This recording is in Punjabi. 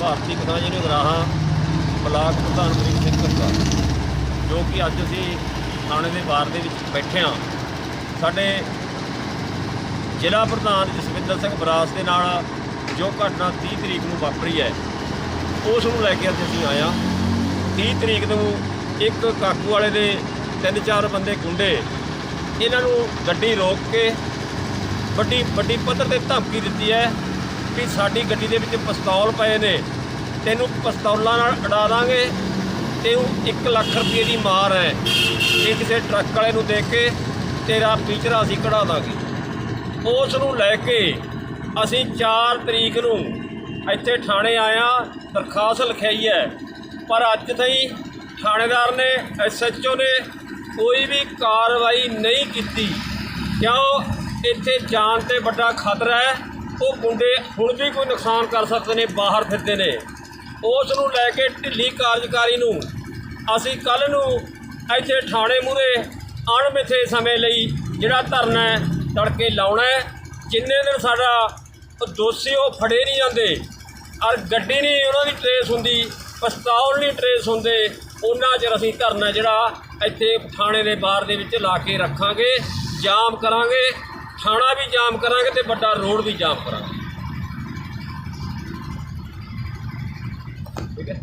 ਭਾਰਤੀ ਕਿਸਾਨ ਯੂਨੀਅਨ ਗਰਾਹਾਂ ਬਲਾਕ ਪ੍ਰਧਾਨ ਅਮਰੀਕ ਸਿੰਘ ਕੱਕਾ ਜੋ ਕਿ ਅੱਜ ਅਸੀਂ ਥਾਣੇ ਦੇ ਬਾਰ ਦੇ ਵਿੱਚ ਬੈਠੇ ਹਾਂ। ਸਾਡੇ ਜ਼ਿਲ੍ਹਾ ਪ੍ਰਧਾਨ ਜਸਵਿੰਦਰ ਸਿੰਘ ਬਰਾਸ ਦੇ ਨਾਲ ਜੋ ਘਟਨਾ 30 ਤਰੀਕ ਨੂੰ ਵਾਪਰੀ ਹੈ, ਉਸ ਨੂੰ ਲੈ ਕੇ ਅੱਜ ਅਸੀਂ ਆਇਆ 30 ਤਰੀਕ ਨੂੰ ਇੱਕ ਕਾਕੂ ਵਾਲੇ ਦੇ ਤਿੰਨ ਚਾਰ ਬੰਦੇ ਗੁੰਡੇ, ਇਹਨਾਂ ਨੂੰ ਗੱਡੀ ਰੋਕ ਕੇ ਵੱਡੀ ਵੱਡੀ ਪੱਧਰ ਤੇ ਧਮਕੀ ਦਿੱਤੀ ਹੈ। ਕਿ ਸਾਡੀ ਗੱਡੀ ਦੇ ਵਿੱਚ ਪਿਸਤੌਲ ਪਏ ਨੇ। ਤੈਨੂੰ ਪਿਸਤੌਲਾਂ ਨਾਲ ਉਡਾ ਦਾਂਗੇ। ਤੇ ਉਹ 1 ਲੱਖ ਰੁਪਏ ਦੀ ਮਾਰ ਹੈ। ਇਹ ਕਿਸੇ ਟਰੱਕ ਵਾਲੇ ਨੂੰ ਦੇਖ ਕੇ ਤੇਰਾ ਫੀਚਰ ਅਸੀਂ ਕਢਾ ਦਾਂਗੇ। ਉਸ ਨੂੰ ਲੈ ਕੇ ਅਸੀਂ 4 ਤਰੀਕ ਨੂੰ ਇੱਥੇ ਥਾਣੇ ਆਇਆ ਦਰਖਾਸਤ ਲਿਖਾਈ ਹੈ। ਪਰ ਅੱਜ ਤਾਈਂ ਥਾਣੇਦਾਰ ਨੇ ਐਸਐਚਓ ਨੇ ਕੋਈ ਵੀ ਕਾਰਵਾਈ ਨਹੀਂ ਕੀਤੀ। ਕਿਉਂ? ਇੱਥੇ ਜਾਨ ਤੇ ਵੱਡਾ ਖਤਰਾ ਹੈ। ਉਹ ਗੁੰਡੇ ਹੁਣ ਵੀ ਕੋਈ ਨੁਕਸਾਨ ਕਰ ਸਕਦੇ ਨੇ, ਬਾਹਰ ਫਿਰਦੇ ਨੇ। ਉਸ ਨੂੰ ਲੈ ਕੇ ਢਿੱਲੀ ਕਾਰਜਕਾਰੀ ਨੂੰ ਅਸੀਂ ਕੱਲ ਨੂੰ ਇੱਥੇ ਥਾਣੇ ਮੂਹਰੇ ਅਣਮਿੱਥੇ ਸਮੇਂ ਲਈ ਜਿਹੜਾ ਧਰਨਾ ਹੈ, ਤੜਕੇ ਲਾਉਣਾ ਹੈ। ਜਿੰਨੇ ਦਿਨ ਸਾਡਾ ਦੋਸ਼ੀ ਉਹ ਫੜੇ ਨਹੀਂ ਜਾਂਦੇ ਔਰ ਗੱਡੀ ਨਹੀਂ, ਉਹਨਾਂ ਦੀ ਟਰੇਸ ਹੁੰਦੀ, ਪਸਤੌਲ ਨਹੀਂ ਟਰੇਸ ਹੁੰਦੇ, ਉਹਨਾਂ ਚਿਰ ਅਸੀਂ ਧਰਨਾ ਜਿਹੜਾ ਇੱਥੇ ਥਾਣੇ ਦੇ ਬਾਹਰ ਦੇ ਵਿੱਚ ਲਾ ਕੇ ਰੱਖਾਂਗੇ, ਜਾਮ ਕਰਾਂਗੇ। ਥਾਣਾ ਵੀ ਜਾਮ ਕਰਾਂਗੇ ਤੇ ਵੱਡਾ ਰੋਡ ਵੀ ਜਾਮ ਕਰਾਂਗੇ। ਠੀਕ ਹੈ?